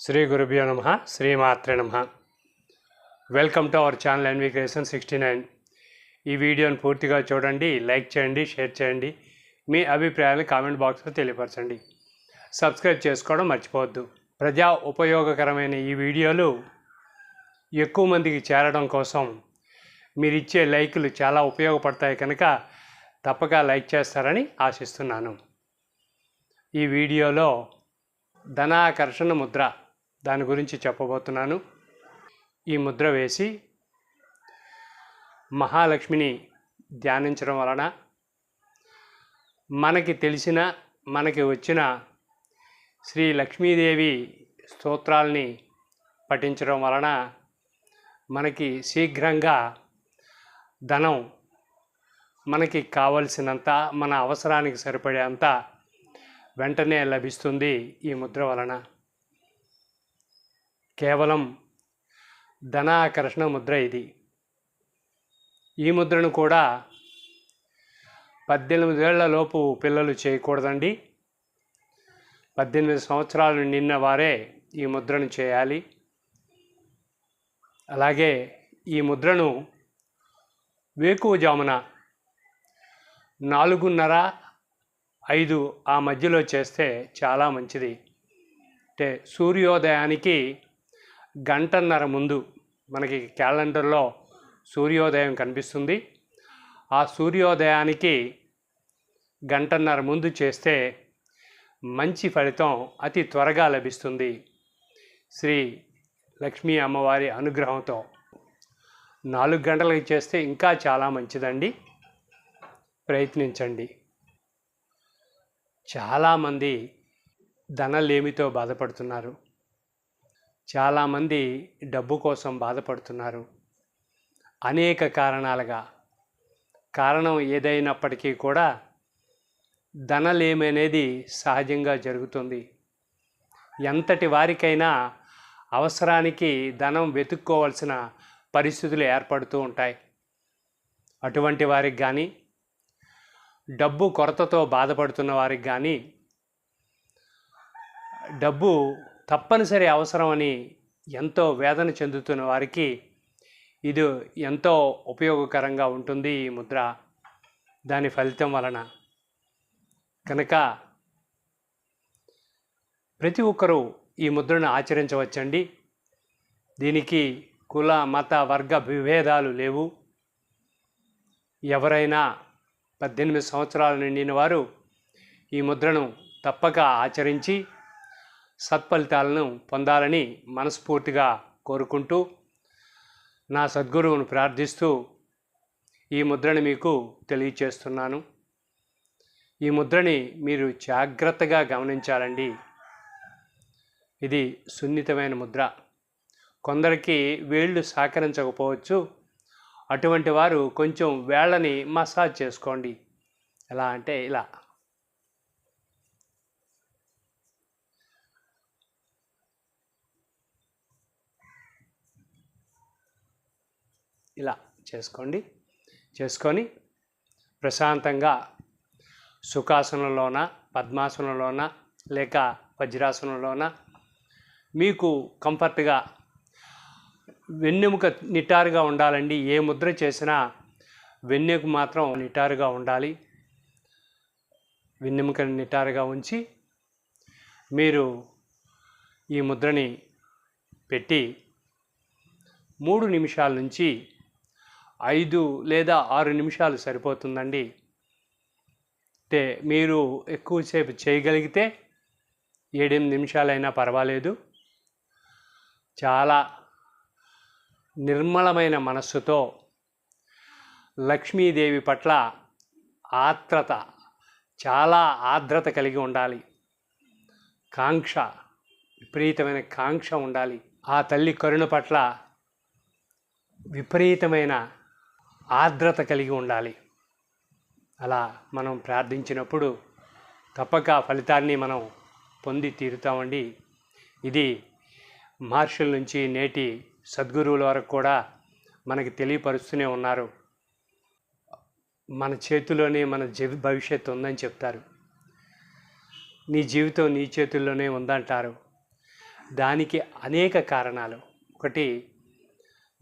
శ్రీ గురుభ్యో నమ శ్రీమాత్రే నమ. Welcome to our channel NV creation sixty nine ఈ వీడియోని పూర్తిగా చూడండి లైక్ చేయండి షేర్ చేయండి. మీ అభిప్రాయాలు కామెంట్ బాక్స్లో తెలియపరచండి. సబ్స్క్రైబ్ చేసుకోవడం మర్చిపోవద్దు. ప్రజా ఉపయోగకరమైన ఈ వీడియోలు ఎక్కువ మందికి చేరడం కోసం మీరు ఇచ్చే లైకులు చాలా ఉపయోగపడతాయి కనుక తప్పక లైక్ చేస్తారని ఆశిస్తున్నాను. ఈ వీడియోలో ధనాకర్షణ ముద్ర దాని గురించి చెప్పబోతున్నాను. ఈ ముద్ర వేసి మహాలక్ష్మిని ధ్యానించడం వలన మనకి తెలిసిన మనకి వచ్చిన శ్రీ లక్ష్మీదేవి స్తోత్రాల్ని పఠించడం వలన మనకి శీఘ్రంగా ధనం మనకి కావలసినంత మన అవసరానికి సరిపడేంత వెంటనే లభిస్తుంది ఈ ముద్ర వలన. కేవలం ధనాకర్షణ ముద్ర ఇది. ఈ ముద్రను కూడా పద్దెనిమిదేళ్ళ లోపు పిల్లలు చేయకూడదండి. పద్దెనిమిది సంవత్సరాలు నిన్న వారే ఈ ముద్రను చేయాలి. అలాగే ఈ ముద్రను వేకువజామున నాలుగున్నర ఐదు ఆ మధ్యలో చేస్తే చాలా మంచిది. అంటే సూర్యోదయానికి గంటన్నర ముందు మనకి క్యాలెండర్లో సూర్యోదయం కనిపిస్తుంది. ఆ సూర్యోదయానికి గంటన్నర ముందు చేస్తే మంచి ఫలితం అతి త్వరగా లభిస్తుంది. శ్రీ లక్ష్మీ అమ్మవారి అనుగ్రహంతో నాలుగు గంటలకి చేస్తే ఇంకా చాలా మంచిదండి. ప్రయత్నించండి. చాలామంది ధనలేమితో బాధపడుతున్నారు. చాలామంది డబ్బు కోసం బాధపడుతున్నారు. అనేక కారణాలుగా. కారణం ఏదైనప్పటికీ కూడా ధనలేమనేది సహజంగా జరుగుతుంది. ఎంతటి వారికైనా అవసరానికి ధనం వెతుక్కోవాల్సిన పరిస్థితులు ఏర్పడుతూ ఉంటాయి. అటువంటి వారికి కానీ డబ్బు కొరతతో బాధపడుతున్న వారికి కానీ డబ్బు తప్పనిసరి అవసరమని ఎంతో వేదన చెందుతున్న వారికి ఇది ఎంతో ఉపయోగకరంగా ఉంటుంది ఈ ముద్ర. దాని ఫలితం వలన. కనుక ప్రతి ఒక్కరూ ఈ ముద్రను ఆచరించవచ్చండి. దీనికి కుల మత వర్గ విభేదాలు లేవు. ఎవరైనా పద్దెనిమిది సంవత్సరాలు నిండిన వారు ఈ ముద్రను తప్పక ఆచరించి సత్ఫలితాలను పొందాలని మనస్ఫూర్తిగా కోరుకుంటూ నా సద్గురువును ప్రార్థిస్తూ ఈ ముద్రని మీకు తెలియచేస్తున్నాను. ఈ ముద్రని మీరు జాగ్రత్తగా గమనించాలండి. ఇది సున్నితమైన ముద్ర. కొందరికి వేళ్ళు సహకరించకపోవచ్చు. అటువంటి వారు కొంచెం వేళ్ళని మసాజ్ చేసుకోండి. ఎలా అంటే ఇలా. ఇలా చేసుకోండి. చేసుకొని ప్రశాంతంగా సుఖాసనంలోన పద్మాసనంలోన లేక వజ్రాసనంలోన మీకు కంఫర్ట్గా వెన్నెముక నిటారుగా ఉండాలండి. ఏ ముద్ర చేసినా వెన్నెకు మాత్రం నిటారుగా ఉండాలి. వెన్నెముకని నిటారుగా ఉంచి మీరు ఈ ముద్రని పెట్టి మూడు నిమిషాల నుంచి ఐదు లేదా ఆరు నిమిషాలు సరిపోతుందండి. అంటే మీరు ఎక్కువసేపు చేయగలిగితే ఏడెనిమిది నిమిషాలైనా పర్వాలేదు. చాలా నిర్మలమైన మనస్సుతో లక్ష్మీదేవి పట్ల ఆత్రత చాలా ఆర్ద్రత కలిగి ఉండాలి. కాంక్ష విపరీతమైన కాంక్ష ఉండాలి. ఆ తల్లి కరుణ పట్ల విపరీతమైన ఆర్ద్రత కలిగి ఉండాలి. అలా మనం ప్రార్థించినప్పుడు తప్పక ఫలితాన్ని మనం పొంది తీరుతామండి. ఇది మహర్షుల నుంచి నేటి సద్గురువుల వరకు కూడా మనకి తెలియపరుస్తూనే ఉన్నారు. మన చేతిలోనే మన జీవి భవిష్యత్తు ఉందని చెప్తారు. నీ జీవితం నీ చేతుల్లోనే ఉందంటారు. దానికి అనేక కారణాలు. ఒకటి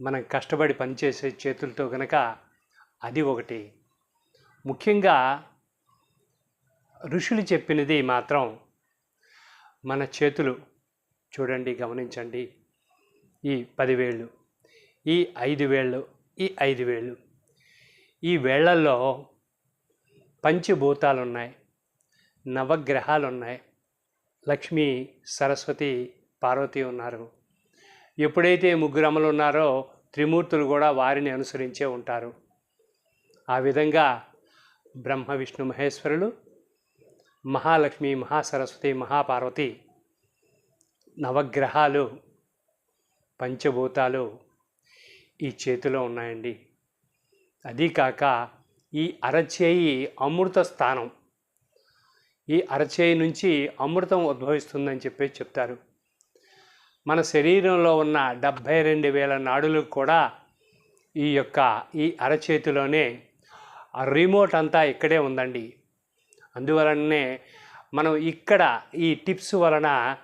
మనం కష్టపడి పనిచేసే చేతులతో కనుక అది ఒకటి. ముఖ్యంగా ఋషులు చెప్పినది మాత్రం మన చేతులు చూడండి గమనించండి. ఈ పదివేళ్ళు ఈ ఐదు వేళ్ళు ఈ ఐదు వేళ్ళు ఈ వేళ్ళలో పంచభూతాలు ఉన్నాయి నవగ్రహాలు ఉన్నాయి లక్ష్మి సరస్వతి పార్వతి ఉన్నారు. ఎప్పుడైతే ముగ్గురు అమలు ఉన్నారో త్రిమూర్తులు కూడా వారిని అనుసరించే ఉంటారు. ఆ విధంగా బ్రహ్మ విష్ణు మహేశ్వరులు మహాలక్ష్మి మహాసరస్వతి మహాపార్వతి నవగ్రహాలు పంచభూతాలు ఈ చేతిలో ఉన్నాయండి. అదీ కాక ఈ అరచేయి అమృత స్థానం ఈ అరచేయి నుంచి అమృతం ఉద్భవిస్తుందని చెప్పి చెప్తారు. మన శరీరంలో ఉన్న డెబ్భై రెండు వేల నాడులకు కూడా ఈ యొక్క ఈ అరచేతిలోనే ఆ రిమోట్ అంతా ఇక్కడే ఉందండి. అందువలనే మనం ఇక్కడ ఈ టిప్స్ వలన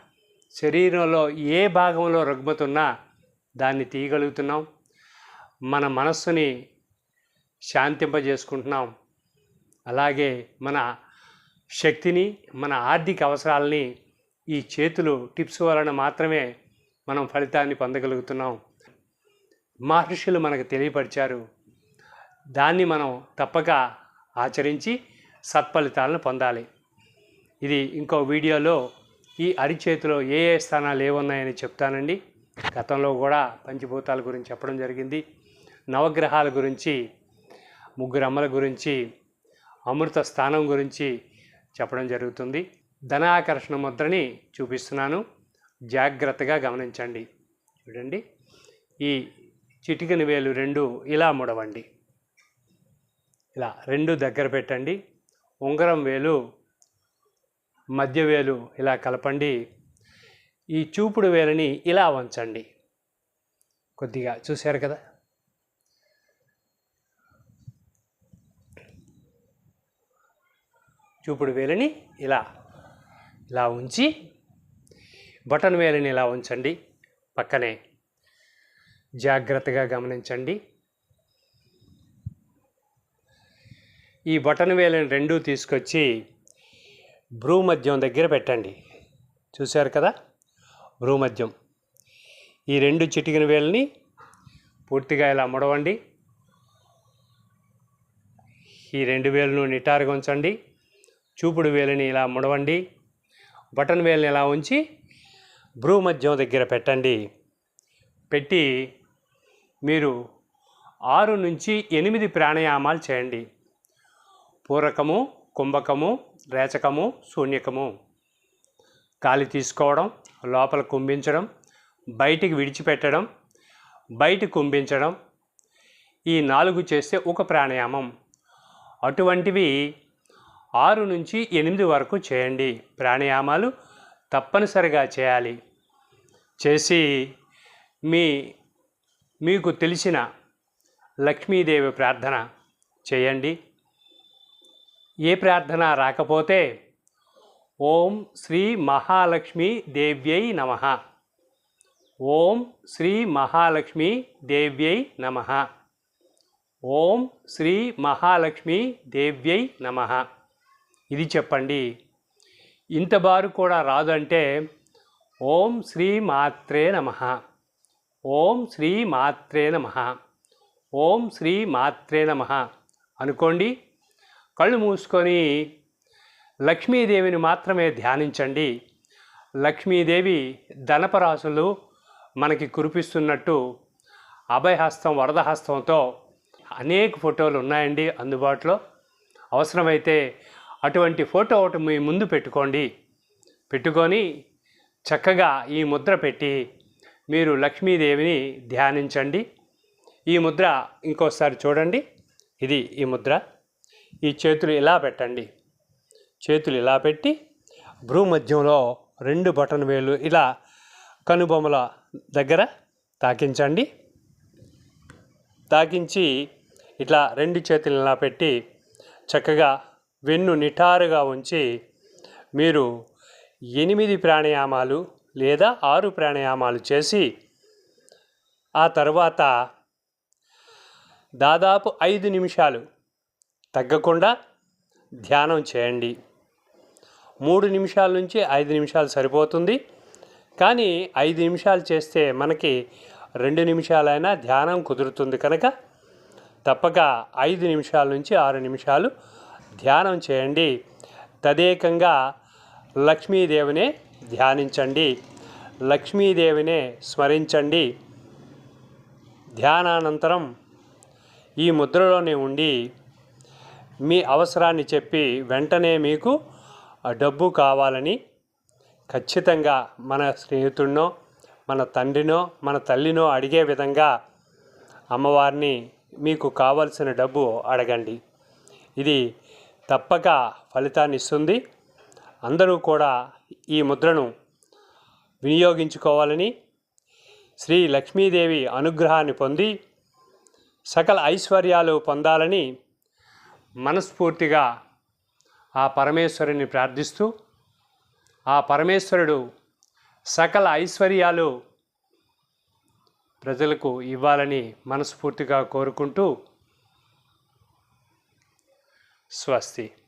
శరీరంలో ఏ భాగంలో రుగ్మతున్నా దాన్ని తీయగలుగుతున్నాం. మన మనస్సుని శాంతింపజేసుకుంటున్నాం. అలాగే మన శక్తిని మన ఆర్థిక అవసరాలని ఈ చేతులు టిప్స్ వలన మాత్రమే మనం ఫలితాన్ని పొందగలుగుతున్నాం. మహర్షులు మనకు తెలియపరిచారు. దాన్ని మనం తప్పక ఆచరించి సత్ఫలితాలను పొందాలి. ఇది ఇంకో వీడియోలో ఈ అరిచేతిలో ఏ ఏ స్థానాలు ఏమున్నాయని చెప్తానండి. గతంలో కూడా పంచభూతాల గురించి చెప్పడం జరిగింది. నవగ్రహాల గురించి ముగ్గురు అమ్మల గురించి అమృత స్థానం గురించి చెప్పడం జరుగుతుంది. ధనాకర్షణ ముద్రని చూపిస్తున్నాను. జాగ్రత్తగా గమనించండి. చూడండి. ఈ చిటికని వేలు రెండు ఇలా ముడవండి. ఇలా రెండు దగ్గర పెట్టండి. ఉంగరం వేలు మధ్య వేలు ఇలా కలపండి. ఈ చూపుడు వేలని ఇలా వంచండి. కొద్దిగా చూశారు కదా? చూపుడు వేలని ఇలా ఇలా ఉంచి బటన్ వేలని ఇలా ఉంచండి. పక్కనే జాగ్రత్తగా గమనించండి. ఈ బటన్ వేలని రెండూ తీసుకొచ్చి భ్రూమద్యం దగ్గర పెట్టండి. చూశారు కదా? భ్రూమద్యం ఈ రెండు చిటికిన వేలని పూర్తిగా ఇలా ముడవండి. ఈ రెండు వేలను నిటారుగా ఉంచండి. చూపుడు వేలిని ఇలా ముడవండి. బటన్ వేలిని ఇలా ఉంచి భ్రూమధ్యం దగ్గర పెట్టండి. పెట్టి మీరు ఆరు నుంచి ఎనిమిది ప్రాణాయామాలు చేయండి. పూరకము కుంభకము రేచకము శూన్యకము. గాలి తీసుకోవడం లోపల కుంభించడం బయటికి విడిచిపెట్టడం బయట కుంభించడం. ఈ నాలుగు చేస్తే ఒక ప్రాణాయామం. అటువంటివి ఆరు నుంచి ఎనిమిది వరకు చేయండి. ప్రాణాయామాలు తప్పనిసరిగా చేయాలి. చేసి మీ మీకు తెలిసిన లక్ష్మీదేవి ప్రార్థన చేయండి. ఏ ప్రార్థన రాకపోతే ఓం శ్రీ మహాలక్ష్మి దేవ్యై నమ. ఓం శ్రీ మహాలక్ష్మి దేవ్యై నమ. ఓం శ్రీ మహాలక్ష్మి దేవ్యై నమ. ఇది చెప్పండి. ఇంత బారు కూడా రాదు అంటే ఓం శ్రీ మాత్రే నమ. ఓం శ్రీ మాత్రే నమ. ఓం శ్రీ మాత్రే నమ. అనుకోండి కళ్ళు మూసుకొని లక్ష్మీదేవిని మాత్రమే ధ్యానించండి. లక్ష్మీదేవి ధనపరాశులు మనకి కురిపిస్తున్నట్టు అభయహస్తం వరదహస్తంతో అనేక ఫోటోలు ఉన్నాయండి అందుబాటులో. అవసరమైతే అటువంటి ఫోటో ఒకటి మీ ముందు పెట్టుకోండి. పెట్టుకొని చక్కగా ఈ ముద్ర పెట్టి మీరు లక్ష్మీదేవిని ధ్యానించండి. ఈ ముద్ర ఇంకోసారి చూడండి. ఇది ఈ ముద్ర. ఈ చేతులు ఇలా పెట్టండి. చేతులు ఇలా పెట్టి భ్రూమధ్యంలో రెండు బటన్ వేలు ఇలా కనుబొమ్మల దగ్గర తాకించండి. తాకించి ఇట్లా రెండు చేతులు ఇలా పెట్టి చక్కగా వెన్ను నిటారుగా ఉంచి మీరు ఎనిమిది ప్రాణాయామాలు లేదా ఆరు ప్రాణాయామాలు చేసి ఆ తర్వాత దాదాపు ఐదు నిమిషాలు తగ్గకుండా ధ్యానం చేయండి. మూడు నిమిషాల నుంచి ఐదు నిమిషాలు సరిపోతుంది. కానీ ఐదు నిమిషాలు చేస్తే మనకి రెండు నిమిషాలైనా ధ్యానం కుదురుతుంది కనుక తప్పక ఐదు నిమిషాల నుంచి ఆరు నిమిషాలు ధ్యానం చేయండి. తదేకంగా లక్ష్మీదేవినే ధ్యానించండి. లక్ష్మీదేవినే స్మరించండి. ధ్యానానంతరం ఈ ముద్రలోనే ఉండి మీ అవసరాన్ని చెప్పి వెంటనే మీకు డబ్బు కావాలని ఖచ్చితంగా మన స్నేహితుడినో మన తండ్రినో మన తల్లినో అడిగే విధంగా అమ్మవారిని మీకు కావలసిన డబ్బు అడగండి. ఇది తప్పక ఫలితాన్ని ఇస్తుంది అందరూ కూడా ఈ ముద్రను వినియోగించుకోవాలని శ్రీ లక్ష్మీదేవి అనుగ్రహాన్ని పొంది సకల ఐశ్వర్యాలు పొందాలని మనస్ఫూర్తిగా ఆ పరమేశ్వరుని ప్రార్థిస్తూ ఆ పరమేశ్వరుడు సకల ఐశ్వర్యాలు ప్రజలకు ఇవ్వాలని మనస్ఫూర్తిగా కోరుకుంటూ સ્વસ્તી.